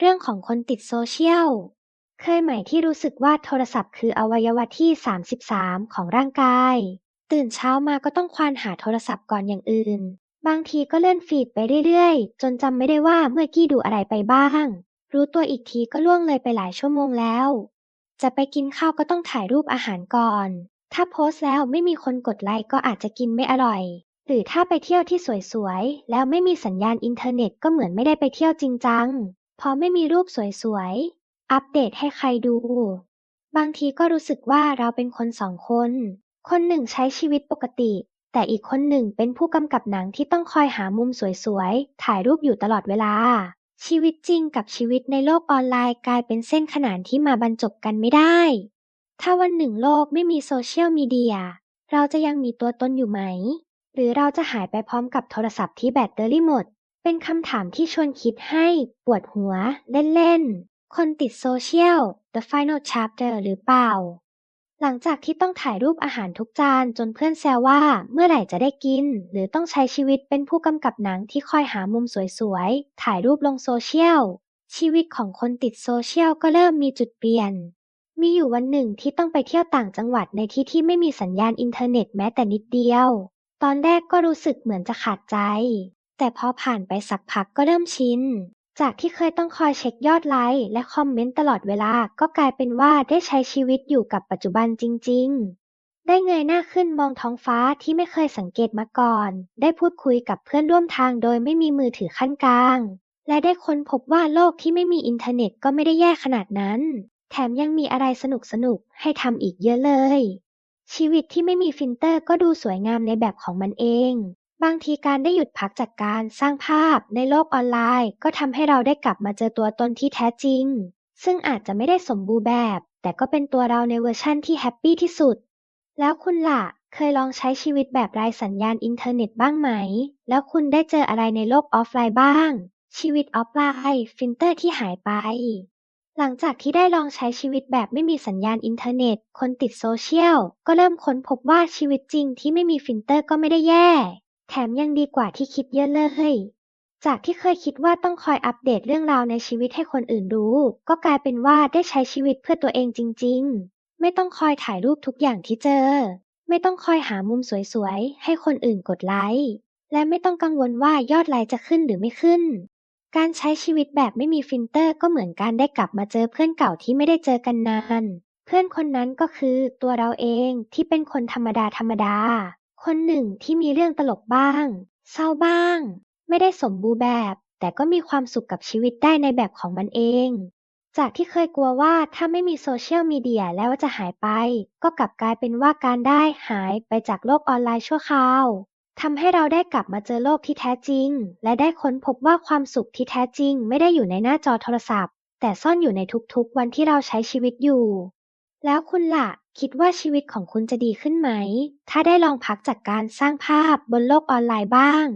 เรื่องของคนติดโซเชียล เคยไหมที่รู้สึกว่าโทรศัพท์คืออวัยวะที่ 33 ของร่างกาย ตื่นเช้ามาก็ต้องควานหาโทรศัพท์ก่อนอย่างอื่น บางทีก็เลื่อนฟีดไปเรื่อยๆ จนจำไม่ได้ว่าเมื่อกี้ดูอะไรไปบ้าง รู้ตัวอีกทีก็ล่วงเลยไปหลายชั่วโมงแล้ว จะไปกินข้าวก็ต้องถ่ายรูปอาหารก่อน ถ้าโพสต์แล้วไม่มีคนกดไลค์ก็อาจจะกินไม่อร่อยหรือถ้าไปเที่ยวที่สวยๆ แล้วไม่มีสัญญาณอินเทอร์เน็ตก็เหมือนไม่ได้ไปเที่ยวจริงจัง พอไม่มีรูปสวยๆ อัปเดตให้ใครดู บางทีก็รู้สึกว่าเราเป็นคนสองคน คนหนึ่งใช้ชีวิตปกติ แต่อีกคนหนึ่งเป็นผู้กำกับหนังที่ต้องคอยหามุมสวยๆ ถ่ายรูปอยู่ตลอดเวลา ชีวิตจริงกับชีวิตในโลกออนไลน์กลายเป็นเส้นขนานที่มาบรรจบกันไม่ได้ ถ้าวันหนึ่งโลกไม่มีโซเชียลมีเดีย เราจะยังมีตัวตนอยู่ไหม หรือเราจะหายไปพร้อมกับโทรศัพท์ที่แบตเตอรี่หมด เป็นคำถามที่ชวนคิดให้ปวดหัวเล่นๆ คนติดโซเชียล The Final Chapter หรือเปล่า หลังจากที่ต้องถ่ายรูปอาหารทุกจานจนเพื่อนแซวว่าเมื่อไหร่จะได้กิน หรือต้องใช้ชีวิตเป็นผู้กำกับหนังที่คอยหามุมสวยๆ ถ่ายรูปลงโซเชียล ชีวิตของคนติดโซเชียลก็เริ่มมีจุดเปลี่ยน มีอยู่วันหนึ่งที่ต้องไปเที่ยวต่างจังหวัดในที่ที่ไม่มีสัญญาณอินเทอร์เน็ตแม้แต่นิดเดียว ตอนแรกก็รู้สึกเหมือนจะขาดใจ แต่พอผ่านไปสักพักก็เริ่มชิน จากที่เคยต้องคอยเช็คยอดไลค์และคอมเมนต์ตลอดเวลา ก็กลายเป็นว่าได้ใช้ชีวิตอยู่กับปัจจุบันจริง ๆ ได้เงยหน้าขึ้นมองท้องฟ้าที่ไม่เคยสังเกตมาก่อน ได้พูดคุยกับเพื่อนร่วมทางโดยไม่มีมือถือขั้นกลาง และได้ค้นพบว่าโลกที่ไม่มีอินเทอร์เน็ตก็ไม่ได้แย่ขนาดนั้น แถมยังมีอะไรสนุกๆให้ทำอีกเยอะเลยชีวิตที่ไม่มีฟิลเตอร์ก็ดูสวยงามในแบบของมันเอง บางทีการได้หยุดพักจากการสร้างภาพในโลกออนไลน์ ก็ทำให้เราได้กลับมาเจอตัวตนที่แท้จริง ซึ่งอาจจะไม่ได้สมบูรณ์แบบ แต่ก็เป็นตัวเราในเวอร์ชั่นที่แฮปปี้ที่สุด แล้วคุณล่ะ เคยลองใช้ชีวิตแบบไร้สัญญาณอินเทอร์เน็ตบ้างไหม แล้วคุณได้เจออะไรในโลกออฟไลน์บ้าง ชีวิตออฟไลน์ ฟิลเตอร์ที่หายไป หลังจากที่ได้ลองใช้ชีวิตแบบไม่มีสัญญาณอินเทอร์เน็ต คนติดโซเชียลก็เริ่มค้นพบว่าชีวิตจริงที่ไม่มีฟิลเตอร์ก็ไม่ได้แย่ แถมยังดีกว่าที่คิดเยอะเลยจากที่เคยคิดว่าต้องคอยอัปเดตเรื่องราวในชีวิตให้คนอื่นรู้ ก็กลายเป็นว่าได้ใช้ชีวิตเพื่อตัวเองจริง ๆ ไม่ต้องคอยถ่ายรูปทุกอย่างที่เจอ ไม่ต้องคอยหามุมสวยๆ ให้คนอื่นกดไลค์ และไม่ต้องกังวลว่ายอดไลค์จะขึ้นหรือไม่ขึ้น การใช้ชีวิตแบบไม่มีฟิลเตอร์ก็เหมือนการได้กลับมาเจอเพื่อนเก่าที่ไม่ได้เจอกันนาน เพื่อนคนนั้นก็คือตัวเราเองที่เป็นคนธรรมดาธรรมดา คนหนึ่งที่มีเรื่องตลกบ้าง เศร้าบ้าง ไม่ได้สมบูรณ์แบบ แต่ก็มีความสุขกับชีวิตได้ในแบบของมันเอง จากที่เคยกลัวว่าถ้าไม่มีโซเชียลมีเดียแล้วจะหายไป ก็กลับกลายเป็นว่าการได้หายไปจากโลกออนไลน์ชั่วคราวทำให้เราได้กลับมาเจอโลกที่แท้จริง และได้ค้นพบว่าความสุขที่แท้จริง ไม่ได้อยู่ในหน้าจอโทรศัพท์ แต่ซ่อนอยู่ในทุกๆ วันที่เราใช้ชีวิตอยู่ แล้วคุณล่ะ คิดว่าชีวิตของคุณจะดีขึ้นไหม ถ้าได้ลองพักจากการสร้างภาพบนโลกออนไลน์บ้าง